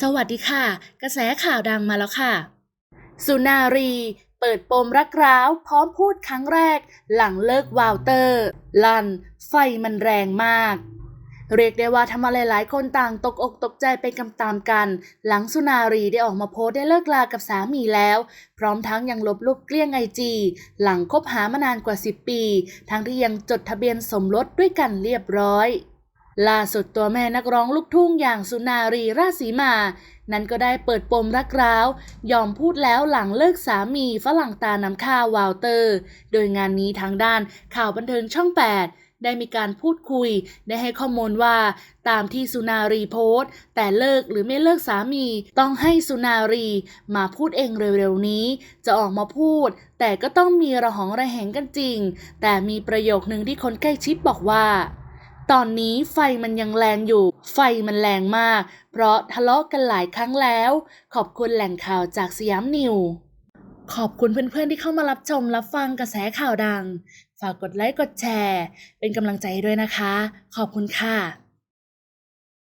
สวัสดีค่ะ กระแสข่าวดังมาแล้วค่ะ สุนารี เปิดปมรักร้าว พร้อมพูดครั้งแรก หลังเลิกวาวเตอร์ ลัน ไฟมันแรงมาก เรียกได้ว่าทำอะไรหลายคนต่างตกอกตกใจไปกำตามกัน หลังสุนารีได้ออกมาโพสได้เลิกลากับสามีแล้ว พร้อมทั้งยังลบรูปเกลี้ยงไอจีหลังคบหามานานกว่า 10 ปี ทั้งที่ยังจดทะเบียนสมรสด้วยกันเรียบร้อย ล่าสุดตัวแม่นักร้องลูกทุ่งอย่างสุนารีราชสีมา นั้นก็ได้เปิดปมรักร้าว ยอมพูดแล้วหลังเลิกสามีฝรั่งตานำข้าววาวเตอร์ โดยงานนี้ทางด้านข่าวบันเทิงช่อง 8ได้มีการพูดคุย ได้ให้ข้อมูลว่า ตามที่สุนารีโพสต์ แต่เลิกหรือไม่เลิกสามี ต้องให้สุนารีมาพูดเองเร็วๆนี้ จะออกมาพูด แต่ก็ต้องมีระหองระแหงกันจริง แต่มีประโยคนึงที่คนใกล้ชิดบอกว่า ตอนนี้ไฟมันยังแรงอยู่ ไฟมันแรงมาก เพราะทะเลาะกันหลายครั้งแล้ว ขอบคุณแหล่งข่าวจากสยามนิว ขอบคุณเพื่อนๆที่เข้ามารับชมรับฟังกระแสข่าวดัง ฝากกดไลค์กดแชร์ เป็นกำลังใจด้วยนะคะ ขอบคุณค่ะ